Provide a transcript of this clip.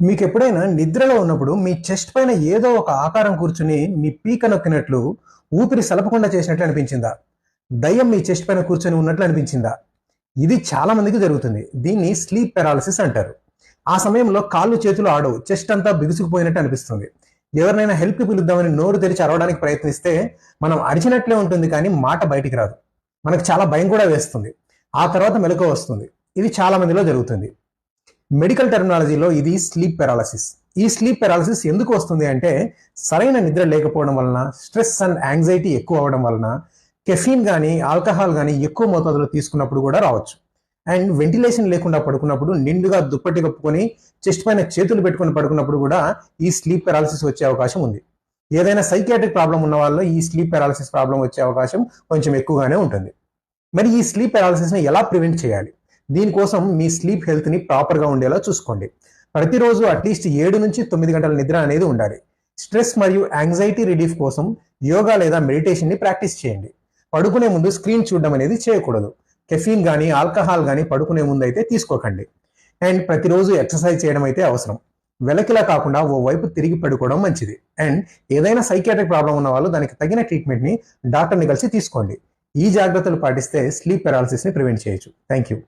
మీకు ఎప్పుడైనా నిద్రలో ఉన్నప్పుడు మీ చెస్ట్ పైన ఏదో ఒక ఆకారం కూర్చుని మీ పీక నొక్కినట్లు ఊపిరి సలపకుండా చేసినట్లు అనిపించిందా? దయ్యం మీ చెస్ట్ పైన కూర్చొని ఉన్నట్లు అనిపించిందా? ఇది చాలా మందికి జరుగుతుంది. దీన్ని స్లీప్ పెరాలసిస్ అంటారు. ఆ సమయంలో కాళ్ళు చేతులు ఆడవు. చెస్ట్ అంతా బిగుసుకుపోయినట్టు అనిపిస్తుంది. ఎవరినైనా హెల్ప్ పిలుద్దామని నోరు తెరిచి అరవడానికి ప్రయత్నిస్తే మనం అరిచినట్లే ఉంటుంది కానీ మాట బయటికి రాదు. మనకు చాలా భయం కూడా వేస్తుంది. ఆ తర్వాత మెలకువ వస్తుంది. ఇది చాలా మందిలో జరుగుతుంది. మెడికల్ టెర్మినాలజీలో ఇది స్లీప్ పెరాలసిస్. ఈ స్లీప్ పెరాలసిస్ ఎందుకు వస్తుంది అంటే సరైన నిద్ర లేకపోవడం వలన స్ట్రెస్ అండ్ యాంగ్జైటీ ఎక్కువ అవడం వలన కెఫీన్ కానీ ఆల్కహాల్ కానీ ఎక్కువ మోతాదులో తీసుకున్నప్పుడు కూడా రావచ్చు. అండ్ వెంటిలేషన్ లేకుండా పడుకున్నప్పుడు నిండుగా దుప్పటి కప్పుకొని చెస్ట్ పైన చేతులు పెట్టుకుని పడుకున్నప్పుడు కూడా ఈ స్లీప్ పెరాలసిస్ వచ్చే అవకాశం ఉంది. ఏదైనా సైకియాట్రిక్ ప్రాబ్లం ఉన్న వాళ్ళు ఈ స్లీప్ పెరాలసిస్ ప్రాబ్లం వచ్చే అవకాశం కొంచెం ఎక్కువగానే ఉంటుంది. మరి ఈ స్లీప్ పెరాలసిస్ని ఎలా ప్రివెంట్ చేయాలి? దీనికోసం మీ స్లీప్ హెల్త్ని ప్రాపర్గా ఉండేలా చూసుకోండి. ప్రతిరోజు అట్లీస్ట్ ఏడు నుంచి తొమ్మిది గంటల నిద్ర అనేది ఉండాలి. స్ట్రెస్ మరియు యాంగ్జైటీ రిలీఫ్ కోసం యోగా లేదా మెడిటేషన్ని ప్రాక్టీస్ చేయండి. పడుకునే ముందు స్క్రీన్ చూడడం అనేది చేయకూడదు. కెఫీన్ కానీ ఆల్కహాల్ కానీ పడుకునే ముందు అయితే తీసుకోకండి. అండ్ ప్రతిరోజు ఎక్సర్సైజ్ చేయడం అయితే అవసరం. వెలకిలా కాకుండా ఓ వైపు తిరిగి పడుకోవడం మంచిది. అండ్ ఏదైనా సైకియాట్రిక్ ప్రాబ్లం ఉన్న వాళ్ళు దానికి తగిన ట్రీట్మెంట్ని డాక్టర్ని కలిసి తీసుకోండి. ఈ జాగ్రత్తలు పాటిస్తే స్లీప్ పెరాలసిస్ని ప్రివెంట్ చేయొచ్చు. Thank you